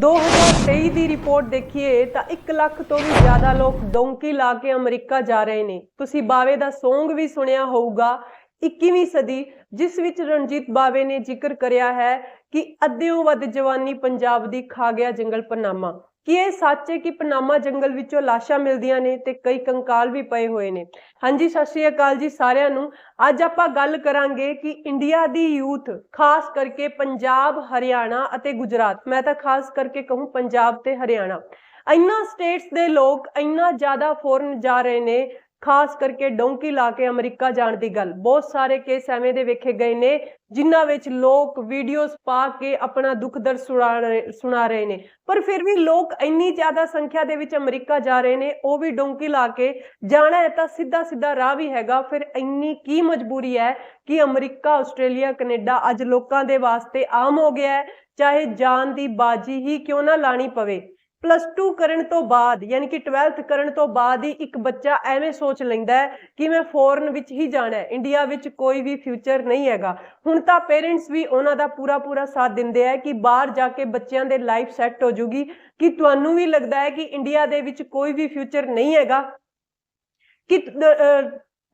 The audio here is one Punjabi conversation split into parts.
2023 ਦੀ ਰਿਪੋਰਟ ਦੇਖੀਏ ਤਾਂ 1 ਲੱਖ ਤੋਂ ਵੀ ਜ਼ਿਆਦਾ ਲੋਕ ਡੋਂਕੀ ਲਾ ਕੇ ਅਮਰੀਕਾ ਜਾ ਰਹੇ ਨੇ। ਤੁਸੀਂ ਬਾਵੇ ਦਾ ਸੌਂਗ ਵੀ ਸੁਣਿਆ ਹੋਊਗਾ 21ਵੀਂ ਸਦੀ, ਜਿਸ ਵਿੱਚ ਰਣਜੀਤ ਬਾਵੇ ਨੇ ਜ਼ਿਕਰ ਕਰਿਆ ਹੈ ਕਿ ਅੱਧਿਓਂ ਵੱਧ ਜਵਾਨੀ ਪੰਜਾਬ ਦੀ ਖਾ ਗਿਆ ਜੰਗਲ ਪਨਾਮਾ। ਕੀ ਇਹ ਸੱਚ ਹੈ ਕਿ ਪਨਾਮਾ ਜੰਗਲ ਵਿੱਚੋਂ ਲਾਸ਼ਾਂ ਮਿਲਦੀਆਂ ਨੇ ਤੇ ਕਈ ਕੰਕਾਲ ਵੀ ਪਏ ਹੋਏ ਨੇ। ਹਾਂਜੀ, ਸਤਿ ਸ਼੍ਰੀ ਅਕਾਲ ਜੀ ਸਾਰਿਆਂ ਨੂੰ। ਅੱਜ ਆਪਾਂ ਗੱਲ ਕਰਾਂਗੇ ਕਿ ਇੰਡੀਆ ਦੀ ਯੂਥ, ਖਾਸ ਕਰਕੇ ਪੰਜਾਬ, ਹਰਿਆਣਾ ਅਤੇ ਗੁਜਰਾਤ। ਮੈਂ ਤਾਂ ਖਾਸ ਕਰਕੇ ਕਹੂੰ ਪੰਜਾਬ ਤੇ ਹਰਿਆਣਾ। ਇੰਨਾ ਸਟੇਟਸ ਦੇ ਲੋਕ ਇੰਨਾ ਜ਼ਿਆਦਾ ਫੋਰਨ ਜਾ ਰਹੇ ਨੇ ਖਾਸ ਕਰਕੇ ਡੋਂਕੀ ਲਾ ਕੇ ਅਮਰੀਕਾ ਜਾਣ ਦੀ ਗੱਲ। ਬਹੁਤ ਸਾਰੇ ਕੇਸ ਐਵੇਂ ਦੇ ਵੇਖੇ ਗਏ ਨੇ, ਜਿਨ੍ਹਾਂ ਵਿੱਚ ਲੋਕ ਵੀਡੀਓਜ਼ ਪਾ ਕੇ ਆਪਣਾ ਦੁੱਖ ਦਰਦ ਸੁਣਾ ਰਹੇ ਸੁਣਾ ਰਹੇ ਨੇ। ਪਰ ਫਿਰ ਵੀ ਲੋਕ ਇੰਨੀ ਜ਼ਿਆਦਾ ਸੰਖਿਆ ਦੇ ਵਿੱਚ ਅਮਰੀਕਾ ਜਾ ਰਹੇ ਨੇ, ਉਹ ਵੀ ਡੋਂਕੀ ਲਾ ਕੇ ਜਾਣਾ ਹੈ ਤਾਂ ਸਿੱਧਾ ਸਿੱਧਾ ਰਾਹ ਵੀ ਹੈਗਾ। ਫਿਰ ਇੰਨੀ ਕੀ ਮਜਬੂਰੀ ਹੈ ਕਿ ਅਮਰੀਕਾ, ਆਸਟ੍ਰੇਲੀਆ, ਕੈਨੇਡਾ ਅੱਜ ਲੋਕਾਂ ਦੇ ਵਾਸਤੇ ਆਮ ਹੋ ਗਿਆ ਹੈ, ਚਾਹੇ ਜਾਨ ਦੀ ਬਾਜੀ ਹੀ ਕਿਉਂ ਨਾ ਲਾਣੀ ਪਵੇ। ਪਲੱਸ 2 ਕਰਨ ਤੋਂ ਬਾਅਦ, ਯਾਨੀ ਕਿ 12th ਕਰਨ ਤੋਂ ਬਾਅਦ ਹੀ ਇੱਕ ਬੱਚਾ ਐਵੇਂ ਸੋਚ ਲੈਂਦਾ ਹੈ ਕਿ ਮੈਂ ਫੋਰਨ ਵਿੱਚ ਹੀ ਜਾਣਾ ਹੈ ਇੰਡੀਆ ਵਿੱਚ ਕੋਈ ਵੀ ਫਿਊਚਰ ਨਹੀਂ ਹੈਗਾ। ਹੁਣ ਤਾਂ ਪੇਰੈਂਟਸ ਵੀ ਉਹਨਾਂ ਦਾ ਪੂਰਾ ਪੂਰਾ ਸਾਥ ਦਿੰਦੇ ਆ ਕਿ ਬਾਹਰ ਜਾ ਕੇ ਬੱਚਿਆਂ ਦੇ ਲਾਈਫ ਸੈੱਟ ਹੋ ਜੂਗੀ, ਕਿ ਤੁਹਾਨੂੰ ਵੀ ਲੱਗਦਾ ਹੈ ਕਿ ਇੰਡੀਆ ਦੇ ਵਿੱਚ ਕੋਈ ਵੀ ਫਿਊਚਰ ਨਹੀਂ ਹੈਗਾ। ਕਿ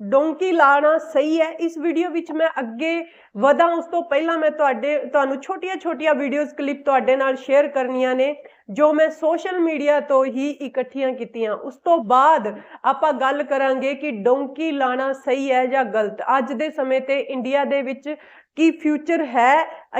ਡੋਂਕੀ ਲਾਣਾ ਸਹੀ ਹੈ। ਇਸ ਵੀਡੀਓ ਵਿੱਚ ਮੈਂ ਅੱਗੇ ਵਧਾਂ, ਉਸ ਤੋਂ ਪਹਿਲਾਂ ਮੈਂ ਤੁਹਾਡੇ, ਤੁਹਾਨੂੰ ਛੋਟੀਆਂ-ਛੋਟੀਆਂ ਵੀਡੀਓਜ਼ ਕਲਿੱਪ ਤੁਹਾਡੇ ਨਾਲ ਸ਼ੇਅਰ ਕਰਨੀਆਂ ਨੇ, ਜੋ ਮੈਂ ਸੋਸ਼ਲ ਮੀਡੀਆ ਤੋਂ ਹੀ ਇਕੱਠੀਆਂ ਕੀਤੀਆਂ। ਉਸ ਤੋਂ ਬਾਅਦ ਆਪਾਂ ਗੱਲ ਕਰਾਂਗੇ ਕਿ ਡੋਂਕੀ ਲਾਣਾ ਸਹੀ ਹੈ ਜਾਂ ਗਲਤ। ਅੱਜ ਦੇ ਸਮੇਂ ਤੇ ਇੰਡੀਆ ਦੇ ਵਿੱਚ ਕੀ ਫਿਊਚਰ ਹੈ?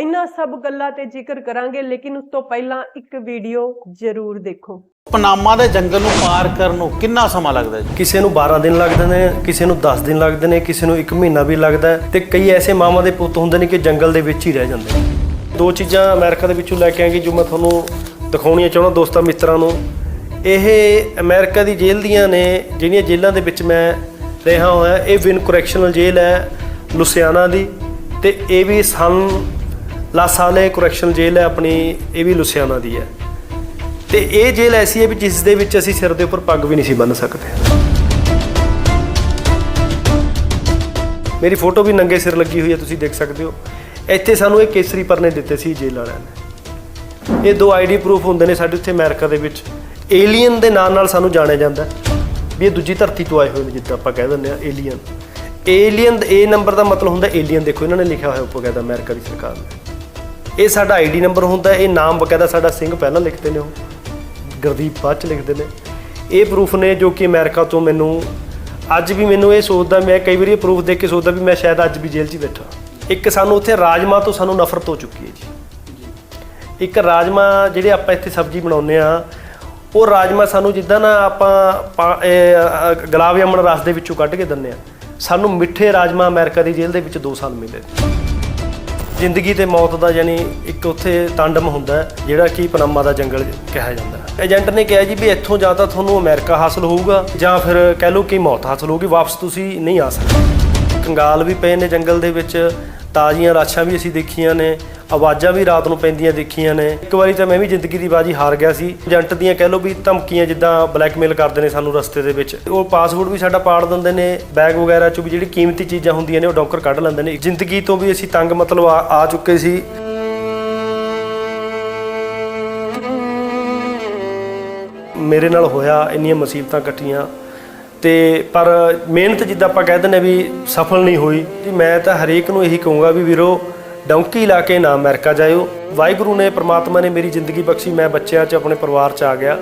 ਇਹਨਾਂ ਸਭ ਗੱਲਾਂ ਤੇ ਜ਼ਿਕਰ ਕਰਾਂਗੇ ਲੇਕਿਨ ਉਸ ਤੋਂ ਪਹਿਲਾਂ ਇੱਕ ਵੀਡੀਓ ਜ਼ਰੂਰ ਦੇਖੋ। ਪਨਾਮਾ ਦੇ ਜੰਗਲ ਨੂੰ ਪਾਰ ਕਰਨ ਨੂੰ ਕਿੰਨਾ ਸਮਾਂ ਲੱਗਦਾ ਜੀ? ਕਿਸੇ ਨੂੰ 12 ਦਿਨ ਲੱਗਦੇ ਨੇ ਕਿਸੇ ਨੂੰ 10 ਦਿਨ ਲੱਗਦੇ ਨੇ ਕਿਸੇ ਨੂੰ 1 ਮਹੀਨਾ ਵੀ ਲੱਗਦਾ ਹੈ ਤੇ ਕਈ ਐਸੇ ਮਾਵਾਂ ਦੇ ਪੁੱਤ ਹੁੰਦੇ ਨੇ ਕਿ ਜੰਗਲ ਦੇ ਵਿੱਚ ਹੀ ਰਹਿ ਜਾਂਦੇ ਨੇ। ਦੋ ਚੀਜ਼ਾਂ ਅਮਰੀਕਾ ਦੇ ਵਿੱਚੋਂ ਲੈ ਕੇ ਆਏਗੀ ਜੋ ਮੈਂ ਤੁਹਾਨੂੰ ਦਿਖਾਉਣੀਆਂ ਚਾਹੁੰਦਾ ਦੋਸਤਾਂ ਮਿੱਤਰਾਂ ਨੂੰ। ਇਹ ਅਮਰੀਕਾ ਦੀ ਜੇਲ੍ਹ ਦੀਆਂ ਨੇ ਜਿਹੜੀਆਂ ਜੇਲ੍ਹਾਂ ਦੇ ਵਿੱਚ ਮੈਂ ਰਿਹਾ ਹੋਇਆ ਇਹ ਵਿਨ ਕਰੈਕਸ਼ਨਲ ਜੇਲ੍ਹ ਹੈ ਲੁਸਿਆਨਾ ਦੀ। ਤੇ ਇਹ ਵੀ ਸਨ ਲਾਸਾਲੇ ਕਰੈਕਸ਼ਨਲ ਜੇਲ੍ਹ ਹੈ ਆਪਣੀ, ਇਹ ਵੀ ਲੁਸਿਆਣਾ ਦੀ ਹੈ। ਤੇ ਇਹ ਜੇਲ੍ਹ ਐਸੀ ਹੈ ਵੀ ਜਿਸ ਦੇ ਵਿੱਚ ਅਸੀਂ ਸਿਰ ਦੇ ਉੱਪਰ ਪੱਗ ਵੀ ਨਹੀਂ ਸੀ ਬੰਨ੍ਹ ਸਕਦੇ। ਮੇਰੀ ਫੋਟੋ ਵੀ ਨੰਗੇ ਸਿਰ ਲੱਗੀ ਹੋਈ ਹੈ, ਤੁਸੀਂ ਦੇਖ ਸਕਦੇ ਹੋ। ਇੱਥੇ ਸਾਨੂੰ ਇਹ ਕੇਸਰੀ ਪਰਨੇ ਦਿੱਤੇ ਸੀ ਜੇਲ੍ਹ ਵਾਲਿਆਂ ਨੇ। ਇਹ ਦੋ ਆਈਡੀ ਪ੍ਰੂਫ ਹੁੰਦੇ ਨੇ ਸਾਡੇ ਉੱਥੇ ਅਮਰੀਕਾ ਦੇ ਵਿੱਚ। ਏਲੀਅਨ ਦੇ ਨਾਂ ਨਾਲ ਸਾਨੂੰ ਜਾਣਿਆ ਜਾਂਦਾ ਵੀ ਇਹ ਦੂਜੀ ਧਰਤੀ ਤੋਂ ਆਏ ਹੋਏ ਨੇ, ਜਿੱਦਾਂ ਆਪਾਂ ਕਹਿ ਦਿੰਦੇ ਆ ਏਲੀਅਨ ਏਲੀਅਨ ਏ ਨੰਬਰ ਦਾ ਮਤਲਬ ਹੁੰਦਾ ਏਲੀਅਨ ਦੇਖੋ, ਇਹਨਾਂ ਨੇ ਲਿਖਿਆ ਹੋਇਆ ਉੱਪਰ ਕਹਿੰਦਾ ਅਮਰੀਕਾ ਦੀ ਸਰਕਾਰ ਨੇ। ਇਹ ਸਾਡਾ ਆਈਡੀ ਨੰਬਰ ਹੁੰਦਾ, ਇਹ ਨਾਮ ਬਕਾਇਦਾ ਸਾਡਾ ਸਿੰਘ ਪਹਿਲਾਂ ਲਿਖਦੇ ਨੇ ਉਹ। ਗੁਰਦੀਪ ਬਾਅਦ ਚ ਲਿਖਦੇ ਨੇ। ਇਹ ਪ੍ਰੂਫ ਨੇ ਜੋ ਕਿ ਅਮਰੀਕਾ ਤੋਂ ਮੈਨੂੰ, ਅੱਜ ਵੀ ਮੈਨੂੰ ਇਹ ਸੋਚਦਾ, ਮੈਂ ਕਈ ਵਾਰੀ ਇਹ ਪ੍ਰੂਫ ਦੇਖ ਕੇ ਸੋਚਦਾ ਵੀ ਮੈਂ ਸ਼ਾਇਦ ਅੱਜ ਵੀ ਜੇਲ੍ਹ 'ਚ ਬੈਠਾ। ਇੱਕ ਸਾਨੂੰ ਉੱਥੇ ਰਾਜਮਾ ਤੋਂ ਸਾਨੂੰ ਨਫ਼ਰਤ ਹੋ ਚੁੱਕੀ ਹੈ ਜੀ। ਇੱਕ ਰਾਜਮਾ ਜਿਹੜੇ ਆਪਾਂ ਇੱਥੇ ਸਬਜ਼ੀ ਬਣਾਉਂਦੇ ਆ ਉਹ ਰਾਜਮਾ ਸਾਨੂੰ ਜਿੱਦਾਂ ਨਾ ਆਪਾਂ ਪਾ- ਗੁਲਾਬ ਜਾਮਣ ਰਸ ਦੇ ਵਿੱਚੋਂ ਕੱਢ ਕੇ ਦਿੰਦੇ ਆ ਸਾਨੂੰ ਮਿੱਠੇ ਰਾਜਮਾ ਅਮਰੀਕਾ ਦੀ ਜੇਲ੍ਹ ਦੇ ਵਿੱਚ 2 ਸਾਲ ਮਿਲੇ ਜ਼ਿੰਦਗੀ ਤੇ ਮੌਤ ਦਾ ਯਾਨੀ ਇੱਕ ਉੱਥੇ ਤਾਂਡਮ ਹੁੰਦਾ ਜਿਹੜਾ ਕਿ ਪਨਾਮਾ ਦਾ ਜੰਗਲ ਕਿਹਾ ਜਾਂਦਾ ਏਜੰਟ ਨੇ ਕਿਹਾ ਜੀ ਵੀ ਇੱਥੋਂ ਜਾਂ ਤਾਂ ਤੁਹਾਨੂੰ ਅਮਰੀਕਾ ਹਾਸਲ ਹੋਊਗਾ, ਜਾਂ ਫਿਰ ਕਹਿ ਲਓ ਕਿ ਮੌਤ ਹਾਸਲ ਹੋਊਗੀ, ਵਾਪਸ ਤੁਸੀਂ ਨਹੀਂ ਆ ਸਕਦੇ। ਕੰਗਾਲ ਵੀ ਪਏ ਨੇ ਜੰਗਲ ਦੇ ਵਿੱਚ, ਤਾਜ਼ੀਆਂ ਲਾਸ਼ਾਂ ਵੀ ਅਸੀਂ ਦੇਖੀਆਂ ਨੇ ਆਵਾਜ਼ਾਂ ਵੀ ਰਾਤ ਨੂੰ ਪੈਂਦੀਆਂ ਦੇਖੀਆਂ ਨੇ। ਇੱਕ ਵਾਰੀ ਤਾਂ ਮੈਂ ਵੀ ਜ਼ਿੰਦਗੀ ਦੀ ਬਾਜੀ ਹਾਰ ਗਿਆ ਸੀ। ਏਜੰਟ ਦੀਆਂ ਕਹਿ ਲਓ ਵੀ ਧਮਕੀਆਂ ਜਿੱਦਾਂ ਬਲੈਕਮੇਲ ਕਰਦੇ ਨੇ ਸਾਨੂੰ ਰਸਤੇ ਦੇ ਵਿੱਚ। ਉਹ ਪਾਸਪੋਰਟ ਵੀ ਸਾਡਾ ਪਾੜ ਦਿੰਦੇ ਨੇ, ਬੈਗ ਵਗੈਰਾ ਚੋਂ ਵੀ ਜਿਹੜੀ ਕੀਮਤੀ ਚੀਜ਼ਾਂ ਹੁੰਦੀਆਂ ਨੇ ਉਹ ਡੌਂਕਰ ਕੱਢ ਲੈਂਦੇ ਨੇ। ਜ਼ਿੰਦਗੀ ਤੋਂ ਵੀ ਅਸੀਂ ਤੰਗ ਮਤਲਬ ਆ ਆ ਚੁੱਕੇ ਸੀ। ਮੇਰੇ ਨਾਲ ਹੋਇਆ ਇੰਨੀਆਂ ਮੁਸੀਬਤਾਂ ਇਕੱਠੀਆਂ। ਤੇ ਪਰ ਮਿਹਨਤ ਜਿੱਦਾਂ ਆਪਾਂ ਕਹਿ ਦਿੰਦੇ ਵੀ ਸਫਲ ਨਹੀਂ ਹੋਈ। ਮੈਂ ਤਾਂ ਹਰੇਕ ਨੂੰ ਇਹੀ ਕਹੂੰਗਾ ਵੀ ਵੀਰੋ ਡੌਂਕੀ ਲਾ ਕੇ ਨਾ ਅਮਰੀਕਾ ਜਾਇਓ। ਵਾਹਿਗੁਰੂ ਨੇ ਪ੍ਰਮਾਤਮਾ ਨੇ ਮੇਰੀ ਜ਼ਿੰਦਗੀ ਬਖਸ਼ੀ, ਮੈਂ ਬੱਚਿਆਂ 'ਚ ਆਪਣੇ ਪਰਿਵਾਰ 'ਚ ਆ ਗਿਆ।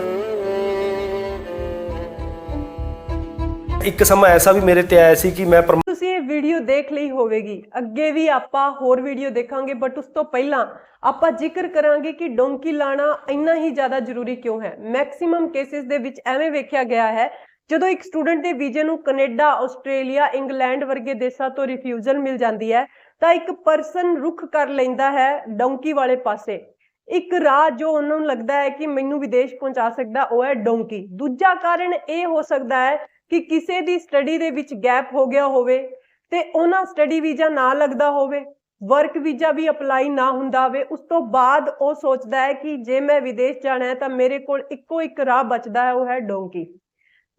ਇੱਕ ਸਮਾਂ ਐਸਾ ਵੀ ਮੇਰੇ ਤੇ ਆਇਆ ਸੀ ਕਿ ਮੈਂ ਤੁਸੀਂ ਇਹ ਵੀਡੀਓ ਦੇਖ ਲਈ ਹੋਵੇਗੀ। ਅੱਗੇ ਵੀ ਆਪਾਂ ਹੋਰ ਵੀਡੀਓ ਦੇਖਾਂਗੇ ਬਟ ਉਸ ਤੋਂ ਪਹਿਲਾਂ ਆਪਾਂ ਜ਼ਿਕਰ ਕਰਾਂਗੇ ਕਿ ਡੋਂਕੀ ਲਾਣਾ ਇੰਨਾ ਹੀ ਜ਼ਿਆਦਾ ਜ਼ਰੂਰੀ ਕਿਉਂ ਹੈ। ਮੈਕਸਿਮਮ ਕੇਸਿਸ ਦੇ ਵਿੱਚ ਐਵੇਂ ਵੇਖਿਆ ਗਿਆ ਹੈ, ਜਦੋਂ ਇੱਕ ਸਟੂਡੈਂਟ ਦੇ ਵੀਜ਼ੇ ਨੂੰ ਕੈਨੇਡਾ, ਆਸਟ੍ਰੇਲੀਆ, ਇੰਗਲੈਂਡ ਵਰਗੇ ਦੇਸ਼ਾਂ ਤੋਂ ਰਿਫਿਊਜ਼ਲ ਮਿਲ ਜਾਂਦੀ ਹੈ ਤਾਂ ਇੱਕ ਪਰਸਨ ਰੁਖ ਕਰ ਲੈਂਦਾ ਹੈ ਡੋਂਕੀ ਵਾਲੇ ਪਾਸੇ। ਇੱਕ ਰਾਹ ਜੋ ਉਹਨਾਂ ਨੂੰ ਲੱਗਦਾ ਹੈ ਕਿ ਮੈਨੂੰ ਵਿਦੇਸ਼ ਪਹੁੰਚਾ ਸਕਦਾ, ਉਹ ਹੈ ਡੋਂਕੀ। ਦੂਜਾ ਕਾਰਨ ਇਹ ਹੋ ਸਕਦਾ ਹੈ ਕਿ ਕਿਸੇ ਦੀ ਸਟੱਡੀ ਦੇ ਵਿੱਚ ਗੈਪ ਹੋ ਗਿਆ ਹੋਵੇ ਤੇ ਉਹਨਾਂ ਸਟੱਡੀ ਵੀਜ਼ਾ ਨਾ ਲੱਗਦਾ ਹੋਵੇ, ਵਰਕ ਵੀਜ਼ਾ ਵੀ ਅਪਲਾਈ ਨਾ ਹੁੰਦਾ ਹੋਵੇ, ਉਸ ਤੋਂ ਬਾਅਦ ਉਹ ਸੋਚਦਾ ਹੈ ਕਿ ਜੇ ਮੈਂ ਵਿਦੇਸ਼ ਜਾਣਾ ਹੈ ਤਾਂ ਮੇਰੇ ਕੋਲ ਇੱਕੋ ਇੱਕ ਰਾਹ ਬਚਦਾ ਹੈ, ਉਹ ਹੈ ਡੋਂਕੀ।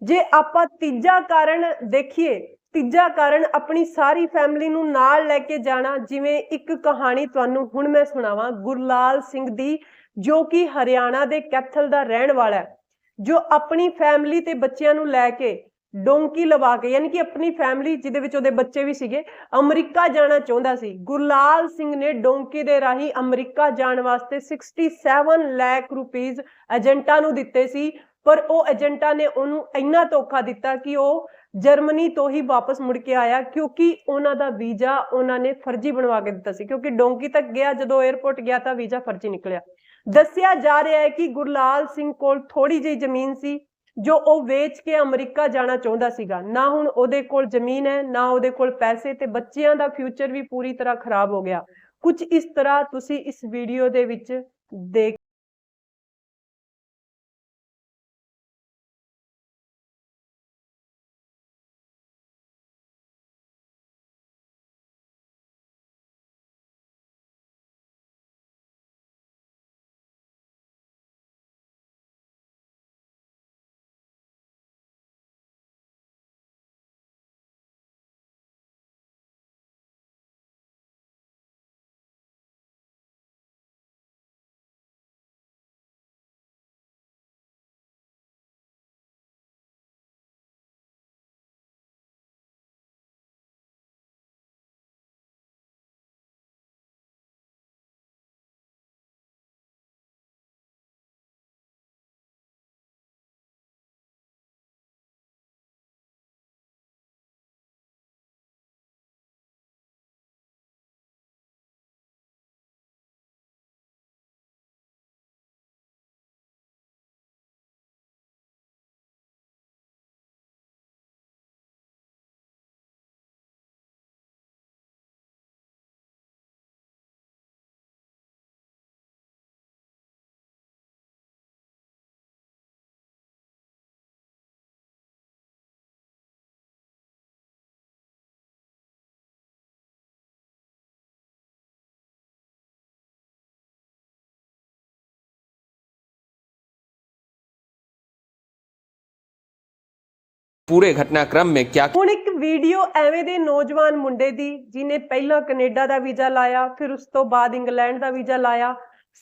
ਜੇ ਆਪਾਂ ਤੀਜਾ ਕਾਰਨ ਦੇਖੀਏ ਤੀਜਾ ਕਾਰਨ ਆਪਣੀ ਸਾਰੀ ਫੈਮਿਲੀ ਨੂੰ ਨਾਲ ਲੈ ਕੇ ਜਾਣਾ, ਜਿਵੇਂ ਇੱਕ ਕਹਾਣੀ ਤੁਹਾਨੂੰ ਹੁਣ ਮੈਂ ਸੁਣਾਵਾਂ, ਗੁਰਲਾਲ ਸਿੰਘ ਦੀ, ਜੋ ਕਿ ਹਰਿਆਣਾ ਦੇ ਕੈਥਲ ਦਾ ਰਹਿਣ ਵਾਲਾ ਹੈ, ਜੋ ਆਪਣੀ ਫੈਮਿਲੀ ਤੇ ਬੱਚਿਆਂ ਨੂੰ ਲੈ ਕੇ ਡੋਂਕੀ ਲਵਾ ਕੇ, ਯਾਨੀ ਕਿ ਆਪਣੀ ਫੈਮਿਲੀ ਜਿਹਦੇ ਵਿੱਚ ਉਹਦੇ ਬੱਚੇ ਵੀ ਸੀਗੇ, ਅਮਰੀਕਾ ਜਾਣਾ ਚਾਹੁੰਦਾ ਸੀ। ਗੁਰਲਾਲ ਸਿੰਘ ਨੇ ਡੋਂਕੀ ਦੇ ਰਾਹੀਂ ਅਮਰੀਕਾ ਜਾਣ ਵਾਸਤੇ 67 ਲੱਖ ਰੁਪੀਸ ਏਜੰਟਾਂ ਨੂੰ ਦਿੱਤੇ ਸੀ, ਪਰ ਉਹ ਏਜੰਟਾਂ ਨੇ ਉਹਨੂੰ ਇੰਨਾ ਧੋਖਾ ਦਿੱਤਾ ਕਿ ਉਹ ਜਰਮਨੀ ਤੋਂ ਹੀ ਵਾਪਸ ਮੁੜ ਕੇ ਆਇਆ ਕਿਉਂਕਿ ਉਹਨਾਂ ਦਾ ਵੀਜ਼ਾ ਉਹਨਾਂ ਨੇ ਫਰਜ਼ੀ ਬਣਵਾ ਕੇ ਦਿੱਤਾ ਸੀ। ਕਿਉਂਕਿ ਡੋਂਕੀ ਤੱਕ ਗਿਆ, ਜਦੋਂ 에ਅਰਪੋਰਟ ਗਿਆ ਤਾਂ ਵੀਜ਼ਾ ਫਰਜ਼ੀ ਨਿਕਲਿਆ। ਦੱਸਿਆ ਜਾ ਰਿਹਾ ਹੈ ਕਿ ਗੁਰਲਾਲ ਸਿੰਘ ਕੋਲ ਥੋੜੀ ਜਿਹੀ ਜ਼ਮੀਨ ਸੀ, ਜੋ ਉਹ ਵੇਚ ਕੇ ਅਮਰੀਕਾ ਜਾਣਾ ਚਾਹੁੰਦਾ ਸੀਗਾ। ਨਾ ਹੁਣ ਉਹਦੇ ਕੋਲ ਜ਼ਮੀਨ ਹੈ, ਨਾ ਉਹਦੇ ਕੋਲ ਪੈਸੇ ਤੇ ਬੱਚਿਆਂ ਦਾ ਫਿਊਚਰ ਵੀ ਪੂਰੀ ਤਰ੍ਹਾਂ ਖਰਾਬ ਹੋ ਗਿਆ। ਕੁਝ ਇਸ ਤਰ੍ਹਾਂ ਤੁਸੀਂ ਇਸ ਵੀਡੀਓ ਦੇ ਵਿੱਚ ਦੇਖ ਪੂਰੇ ਘਟਨਾਕ੍ਰਮ ਵਿੱਚ ਕਿਆ ਹੁਣ ਇੱਕ ਵੀਡੀਓ ਐਵੇਂ ਦੇ ਨੌਜਵਾਨ ਮੁੰਡੇ ਦੀ ਜਿਨੇ ਪਹਿਲਾਂ ਕੈਨੇਡਾ ਦਾ ਵੀਜ਼ਾ ਲਾਇਆ, ਫਿਰ ਉਸ ਤੋਂ ਬਾਅਦ ਇੰਗਲੈਂਡ ਦਾ ਵੀਜ਼ਾ ਲਾਇਆ।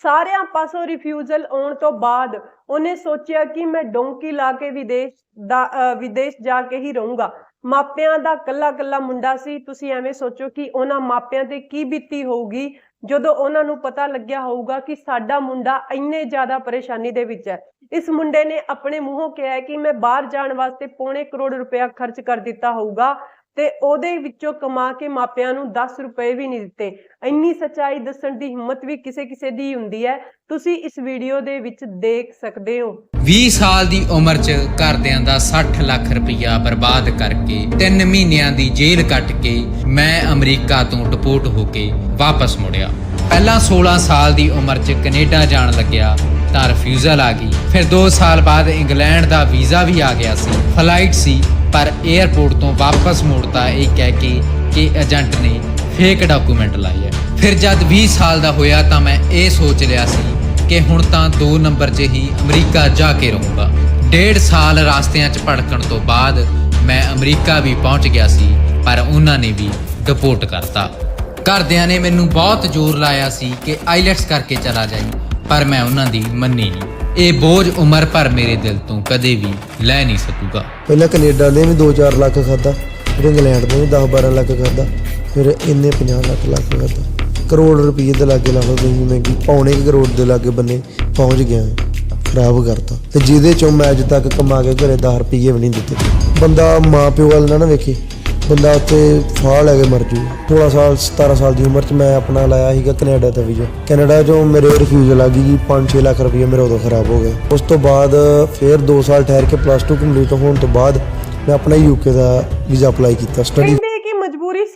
ਸਾਰਿਆਂ ਪਾਸੋਂ ਰਿਫਿਊਜ਼ਲ ਆਉਣ ਤੋਂ ਬਾਅਦ ਉਹਨੇ ਸੋਚਿਆ ਕਿ ਮੈਂ ਡੋਂਕੀ ਲਾ ਕੇ ਵਿਦੇਸ਼ ਦਾ ਵਿਦੇਸ਼ ਜਾ ਕੇ ਹੀ ਰਹੂੰਗਾ। ਮਾਪਿਆਂ ਦਾ ਕੱਲਾ ਕੱਲਾ ਮੁੰਡਾ ਸੀ। ਤੁਸੀਂ ਐਵੇਂ ਸੋਚੋ ਕਿ ਉਹਨਾਂ ਮਾਪਿਆਂ ਤੇ ਕੀ ਬੀਤੀ ਹੋਊਗੀ। ਜਦੋਂ ਉਹਨਾਂ ਨੂੰ ਪਤਾ ਲੱਗਿਆ ਹੋਊਗਾ ਕਿ ਸਾਡਾ ਮੁੰਡਾ ਇੰਨੇ ਜ਼ਿਆਦਾ ਪਰੇਸ਼ਾਨੀ ਦੇ ਵਿੱਚ ਹੈ, ਇਸ ਮੁੰਡੇ ਨੇ ਆਪਣੇ ਮੂੰਹੋਂ ਕਿਹਾ ਕਿ ਮੈਂ ਬਾਹਰ ਜਾਣ ਵਾਸਤੇ ਪੌਣੇ ਕਰੋੜ ਰੁਪਇਆ ਖਰਚ ਕਰ ਦਿੱਤਾ ਹੋਊਗਾ ਤੇ ਉਹਦੇ ਵਿੱਚੋਂ ਕਮਾ ਕੇ ਮਾਪਿਆਂ ਨੂੰ 10 ਰੁਪਏ ਵੀ ਨਹੀਂ ਦਿੱਤੇ। ਇੰਨੀ ਸੱਚਾਈ ਦੱਸਣ ਦੀ ਹਿੰਮਤ ਵੀ ਕਿਸੇ ਕਿਸੇ ਦੀ ਹੁੰਦੀ ਹੈ। ਤੁਸੀਂ ਇਸ ਵੀਡੀਓ ਦੇ ਵਿੱਚ ਦੇਖ ਸਕਦੇ ਹੋ। 20 ਸਾਲ ਦੀ ਉਮਰ 'ਚ ਘਰਦਿਆਂ ਦਾ 60 ਲੱਖ ਰੁਪਇਆ ਬਰਬਾਦ ਕਰਕੇ 3 ਮਹੀਨਿਆਂ ਦੀ ਜੇਲ੍ਹ ਕੱਟ ਕੇ ਮੈਂ ਅਮਰੀਕਾ ਤੋਂ ਡਿਪੋਰਟ ਹੋ ਕੇ ਵਾਪਸ ਮੁੜਿਆ। ਪਹਿਲਾਂ 16 ਸਾਲ ਦੀ ਉਮਰ 'ਚ ਕੈਨੇਡਾ ਜਾਣ ਲੱਗਿਆ, ਤਾਂ ਰਿਫਿਊਜ਼ਲ ਆ ਗਈ। ਫਿਰ 2 ਸਾਲ ਬਾਅਦ ਇੰਗਲੈਂਡ ਦਾ ਵੀਜ਼ਾ ਵੀ ਆ ਗਿਆ ਸੀ। ਫਲਾਈਟ ਸੀ ਪਰ 에ਅਰਪੋਰਟ ਤੋਂ ਵਾਪਸ ਮੁੜਤਾ ਇਹ ਕਹਿ ਕੇ ਕਿ ਏਜੰਟ ਨੇ ਫੇਕ ਡਾਕੂਮੈਂਟ ਲਾਈ ਹੈ। ਫਿਰ ਜਦ 20 ਸਾਲ ਦਾ ਹੋਇਆ ਤਾਂ ਮੈਂ ਇਹ ਸੋਚ ਲਿਆ ਸੀ ਕਿ ਹੁਣ ਤਾਂ 2 ਨੰਬਰ 'ਚ ਹੀ ਅਮਰੀਕਾ ਜਾ ਕੇ ਰਹੂੰਗਾ। ਡੇਢ ਸਾਲ ਰਾਸਤਿਆਂ 'ਚ ਭੜਕਣ ਤੋਂ ਬਾਅਦ ਮੈਂ ਅਮਰੀਕਾ ਵੀ ਪਹੁੰਚ ਗਿਆ ਸੀ, ਪਰ ਉਹਨਾਂ ਨੇ ਵੀ ਡਿਪੋਰਟ ਕਰਤਾ। ਘਰਦਿਆਂ ਨੇ ਮੈਨੂੰ ਬਹੁਤ ਜ਼ੋਰ ਲਾਇਆ ਸੀ ਕਿ ਆਈਲੈਟਸ ਕਰਕੇ ਚਲਾ ਜਾਈ, ਪਰ ਮੈਂ ਉਹਨਾਂ ਦੀ ਮੰਨੀ ਨਹੀਂ। ਇਹ ਬੋਝ ਉਮਰ ਭਰ ਮੇਰੇ ਦਿਲ ਤੋਂ ਕਦੇ ਵੀ ਲੈ ਨਹੀਂ ਸਕੂਗਾ। ਪਹਿਲਾਂ ਕੈਨੇਡਾ ਨੇ ਵੀ 2-4 ਲੱਖ ਖਾਦਾ ਫਿਰ ਇੰਗਲੈਂਡ ਨੇ ਵੀ 10-12 ਲੱਖ ਖਾਦਾ ਫਿਰ ਇੰਨੇ 50 ਲੱਖ ਲੱਖ ਖਾਦਾ ਕਰੋੜ ਰੁਪਏ ਦੇ ਲਾਗੇ ਲਾ ਲਓ ਤੁਸੀਂ ਮੈਂ ਕਿ ਪੌਣੇ ਕਰੋੜ ਦੇ ਲਾਗੇ ਬੰਨੇ ਪਹੁੰਚ ਗਿਆ ਖਰਾਬ ਕਰਤਾ। ਤੇ ਜਿਹਦੇ ਚੋਂ ਮੈਂ ਅੱਜ ਤੱਕ ਕਮਾ ਕੇ ਘਰੇ 10 ਰੁਪਏ ਵੀ ਨਹੀਂ ਦਿੱਤੇ। ਬੰਦਾ ਮਾਂ ਪਿਓ ਵੱਲ ਨਾ ਨਾ ਵੇਖੇ। ਬੰਦਾ ਉੱਥੇ ਫਾਹ ਲੈ ਕੇ ਮਰ ਜੂ। 16 ਸਾਲ 17 ਸਾਲ ਦੀ ਉਮਰ 'ਚ ਮੈਂ ਆਪਣਾ ਲਾਇਆ ਸੀਗਾ ਕੈਨੇਡਾ ਦਾ ਵੀਜ਼ਾ। ਕੈਨੇਡਾ 'ਚੋਂ ਮੇਰੇ ਰਿਫਿਊਜ਼ਲ ਆ ਗਈ 5-6 ਲੱਖ ਰੁਪਏ ਮੇਰੇ ਉਦੋਂ ਖਰਾਬ ਹੋ ਗਏ ਉਸ ਤੋਂ ਬਾਅਦ ਫਿਰ 2 ਸਾਲ ਠਹਿਰ ਕੇ ਪਲੱਸ 2 ਕੰਪਲੀਟ ਹੋਣ ਤੋਂ ਬਾਅਦ ਮੈਂ ਆਪਣਾ ਯੂਕੇ ਦਾ ਵੀਜ਼ਾ ਅਪਲਾਈ ਕੀਤਾ ਸਟੱਡੀ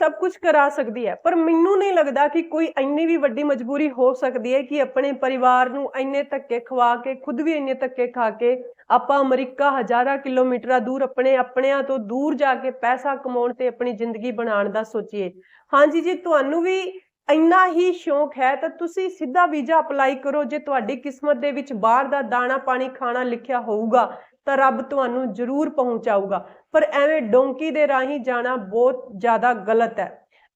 ਸਭ ਕੁਝ ਕਰਾ ਸਕਦੀ ਹੈ। ਪਰ ਮੈਨੂੰ ਨਹੀਂ ਲੱਗਦਾ ਕਿ ਕੋਈ ਇੰਨੀ ਵੀ ਵੱਡੀ ਮਜਬੂਰੀ ਹੋ ਸਕਦੀ ਹੈ ਕਿ ਆਪਣੇ ਪਰਿਵਾਰ ਨੂੰ ਇੰਨੇ ਧੱਕੇ ਖਵਾ ਕੇ, ਖੁਦ ਵੀ ਇੰਨੇ ਧੱਕੇ ਖਾ ਕੇ ਆਪਾਂ ਅਮਰੀਕਾ ਹਜ਼ਾਰਾਂ ਕਿਲੋਮੀਟਰਾਂ ਦੂਰ ਆਪਣੇ ਆਪਣਿਆਂ ਤੋਂ ਦੂਰ ਜਾ ਕੇ ਪੈਸਾ ਕਮਾਉਣ ਤੇ ਆਪਣੀ ਜ਼ਿੰਦਗੀ ਬਣਾਉਣ ਦਾ ਸੋਚੀਏ। ਹਾਂਜੀ ਜੀ, ਤੁਹਾਨੂੰ ਵੀ ਇੰਨਾ ਹੀ ਸ਼ੌਂਕ ਹੈ ਤਾਂ ਤੁਸੀਂ ਸਿੱਧਾ ਵੀਜ਼ਾ ਅਪਲਾਈ ਕਰੋ ਜੇ ਤੁਹਾਡੀ ਕਿਸਮਤ ਦੇ ਵਿੱਚ ਬਾਹਰ ਦਾ ਦਾਣਾ ਪਾਣੀ ਖਾਣਾ ਲਿਖਿਆ ਹੋਊਗਾ। ਤਾਂ ਰੱਬ ਤੁਹਾਨੂੰ ਜ਼ਰੂਰ ਪਹੁੰਚਾਊਗਾ ਪਰ ਐਵੇਂ ਡੋਂਕੀ ਦੇ ਰਾਹੀਂ ਜਾਣਾ ਬਹੁਤ ਜ਼ਿਆਦਾ ਗਲਤ ਹੈ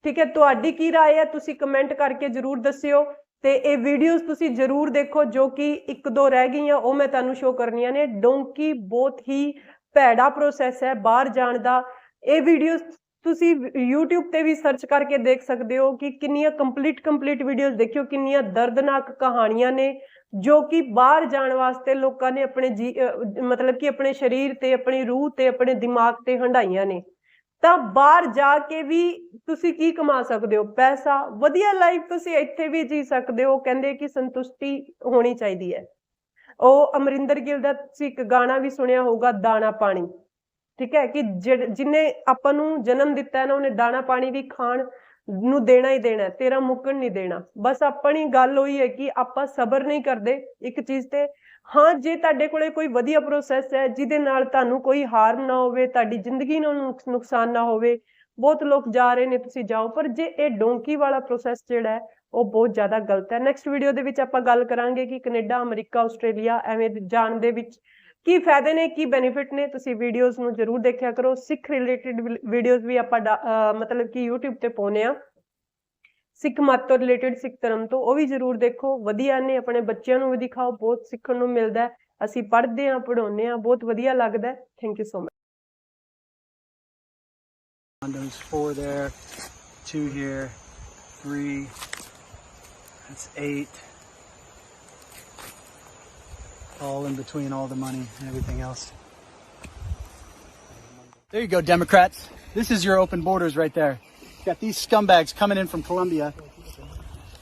ਠੀਕ ਹੈ ਤੁਹਾਡੀ ਕੀ رائے ਹੈ ਤੁਸੀਂ ਕਮੈਂਟ ਕਰਕੇ ਜ਼ਰੂਰ ਦੱਸਿਓ ਤੇ ਇਹ ਵੀਡੀਓਜ਼ ਤੁਸੀਂ ਜ਼ਰੂਰ ਦੇਖੋ ਜੋ ਕਿ ਇੱਕ ਦੋ ਰਹਿ ਗਈਆਂ ਉਹ ਮੈਂ ਤੁਹਾਨੂੰ ਸ਼ੋਅ ਕਰਨੀਆਂ ਨੇ ਡੋਂਕੀ ਬਹੁਤ ਹੀ ਭੈੜਾ ਪ੍ਰੋਸੈਸ ਹੈ ਬਾਹਰ ਜਾਣ ਦਾ ਇਹ ਵੀਡੀਓਜ਼ ਤੁਸੀਂ YouTube ਤੇ ਵੀ ਸਰਚ ਕਰਕੇ ਦੇਖ ਸਕਦੇ ਹੋ ਕਿ ਕਿੰਨੀਆਂ ਕੰਪਲੀਟ ਕੰਪਲੀਟ ਵੀਡੀਓਜ਼ ਦੇਖਿਓ, ਕਿੰਨੀਆਂ ਦਰਦਨਾਕ ਕਹਾਣੀਆਂ ਨੇ, ਜੋ ਕਿ ਬਾਹਰ ਜਾਣ ਵਾਸਤੇ ਲੋਕਾਂ ਨੇ ਆਪਣੇ ਜੀ ਮਤਲਬ ਕਿ ਆਪਣੇ ਸਰੀਰ ਤੇ, ਆਪਣੀ ਰੂਹ ਤੇ, ਆਪਣੇ ਦਿਮਾਗ ਤੇ ਹੰਡਾਈਆਂ ਨੇ। ਤਾਂ ਬਾਹਰ ਜਾ ਕੇ ਵੀ ਤੁਸੀਂ ਕੀ ਕਮਾ ਸਕਦੇ ਹੋ? ਪੈਸਾ, ਵਧੀਆ ਲਾਈਫ ਤੁਸੀਂ ਇੱਥੇ ਵੀ ਜੀ ਸਕਦੇ ਹੋ, ਕਹਿੰਦੇ ਕਿ ਸੰਤੁਸ਼ਟੀ ਹੋਣੀ ਚਾਹੀਦੀ ਹੈ। ਉਹ ਅਮਰਿੰਦਰ ਗਿੱਲ ਦਾ ਤੁਸੀਂ ਇੱਕ ਗਾਣਾ ਵੀ ਸੁਣਿਆ ਹੋਊਗਾ, ਦਾਣਾ ਪਾਣੀ। ਠੀਕ ਹੈ ਕਿ ਜਿਹੜੇ- ਜਿਹਨੇ ਆਪਾਂ ਨੂੰ ਜਨਮ ਦਿੱਤਾ ਨਾ, ਉਹਨੇ ਦਾਣਾ ਪਾਣੀ ਵੀ ਖਾਣ ਨੂੰ ਦੇਣਾ ਹੀ ਦੇਣਾ ਤੇਰਾ ਮੁੱਕਣ ਨਹੀਂ ਦੇਣਾ। ਬਸ ਆਪਣੀ ਗੱਲ ਹੋਈ ਹੈ ਕਿ ਆਪਾਂ ਸਬਰ ਨਹੀਂ ਕਰਦੇ ਇੱਕ ਚੀਜ਼ ਤੇ। ਹਾਂ, ਜੇ ਤੁਹਾਡੇ ਕੋਲੇ ਕੋਈ ਵਧੀਆ ਪ੍ਰੋਸੈਸ ਹੈ, ਜਿਹਦੇ ਨਾਲ ਤੁਹਾਨੂੰ ਕੋਈ ਹਾਰਮ ਨਾ ਹੋਵੇ, ਤੁਹਾਡੀ ਜ਼ਿੰਦਗੀ ਨੂੰ ਨੁਕਸਾਨ ਨਾ ਹੋਵੇ, ਬਹੁਤ ਲੋਕ ਜਾ ਰਹੇ ਨੇ, ਤੁਸੀਂ ਜਾਓ, ਪਰ ਜੇ ਇਹ ਡੋਂਕੀ ਵਾਲਾ ਪ੍ਰੋਸੈਸ ਜਿਹੜਾ ਹੈ, ਉਹ ਬਹੁਤ ਜ਼ਿਆਦਾ ਗਲਤ ਹੈ। ਨੈਕਸਟ ਵੀਡੀਓ ਦੇ ਵਿੱਚ ਆਪਾਂ ਗੱਲ ਕਰਾਂਗੇ ਕਿ ਕੈਨੇਡਾ, ਅਮਰੀਕਾ, ਆਸਟ੍ਰੇਲੀਆ, ਐਵੇਂ ਜਾਣ ਦੇ ਵਿੱਚ ਕੀ ਫਾਇਦੇ ਨੇ ਕੀ ਬੈਨੀਫਿਟ ਨੇ ਤੁਸੀਂ ਵੀਡੀਓਜ਼ ਨੂੰ ਜਰੂਰ ਦੇਖਿਆ ਕਰੋ। ਸਿੱਖ ਰਿਲੇਟਡ ਵੀਡੀਓਜ਼ ਵੀ ਆਪਾਂ ਮਤਲਬ ਕਿ YouTube ਤੇ ਪਾਉਨੇ ਆ ਸਿੱਖ ਮਤ ਤੋਂ ਰਿਲੇਟਡ ਸਿੱਖ ਧਰਮ ਤੋਂ ਉਹ ਵੀ ਜਰੂਰ ਦੇਖੋ। ਵਧੀਆ ਨੇ ਆਪਣੇ ਬੱਚਿਆਂ ਨੂੰ ਵੀ ਦਿਖਾਓ। ਬਹੁਤ ਸਿੱਖਣ ਨੂੰ ਮਿਲਦਾ ਅਸੀਂ ਪੜ੍ਹਦੇ ਆ ਪੜਾਉਂਦੇ ਆ ਬਹੁਤ ਵਧੀਆ ਲੱਗਦਾ thank you so much Condoms, four there, two here, three. That's eight. All in between all the money and everything else. There you go, Democrats. This is your open borders right there. Got these scumbags coming in from Colombia.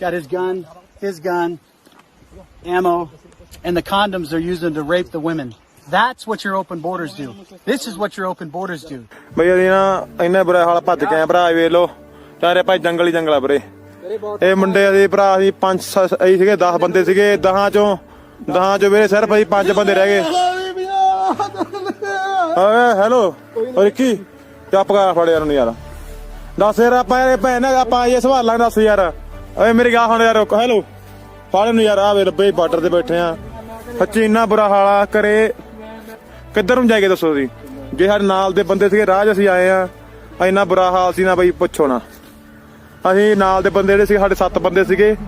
Got his gun, his gun, ammo, and the condoms they're using to rape the women. That's what your open borders do. This is what your open borders do. ਬਈ ਅਸੀਂ ਨਾ ਇੰਨਾ ਬੁਰਾ ਹਾਲ ਭੱਜ ਕੇ ਆਏ ਭਰਾ ਇਹ ਵੇਖ ਲੋ ਚਾਰੇ ਭਾਈ ਜੰਗਲ ਹੀ ਜੰਗਲ ਆ ਵੀਰੇ ਇਹ ਮੁੰਡੇ ਅਸੀਂ ਭਰਾ ਅਸੀਂ ਪੰਜ ਸੱਤ- ਅਸੀਂ ਸੀਗੇ 10 ਬੰਦੇ ਸੀਗੇ 10 ਚੋਂ 10 ਚੋਂ ਵੀਰੇ ਸਿਰਫ ਅਸੀਂ ਪੰਜ ਬੰਦੇ ਰਹਿ ਗਏ। ਓਏ ਹੈਲੋ। ਓ ਰਿੱਕੀ, ਚੱਪ ਕਰ ਫੜ ਯਾਰ ਨੂੰ ਯਾਰ। ਦੱਸ ਯਾਰ, ਆਪਾਂ ਇਹ ਭੈਣ ਆਪਾਂ ਇਹ ਸਵਾਲ ਲਾਂ ਦੱਸ ਯਾਰ। ਓਏ, ਮੇਰੀ ਗੱਲ ਹੁਣ ਯਾਰ ਹੈਲੋ। ਫੜ ਨੂੰ ਯਾਰ ਆ ਵੇ ਲੱਭੇ ਬਾਰਡਰ ਤੇ ਬੈਠੇ ਆ। ਸੱਚੀ ਇੰਨਾ ਬੁਰਾ ਹਾਲ ਆ ਕਰੇ ਕਿੱਧਰ ਨੂੰ ਜਾਏਗੇ ਦੱਸੋ ਤੁਸੀਂ? ਜੇ ਸਾਡੇ ਨਾਲ ਦੇ ਬੰਦੇ ਸੀਗੇ, ਰਾਹ 'ਚ ਅਸੀਂ ਆਏ ਆ, ਇੰਨਾ ਬੁਰਾ ਹਾਲ ਸੀ ਨਾ ਬਈ, ਪੁੱਛੋ ਨਾ। ਅਸੀਂ ਨਾਲ ਦੇ ਬੰਦੇ ਜਿਹੜੇ ਸੀ, ਸਾਡੇ ਸੱਤ ਬੰਦੇ ਸੀਗੇ।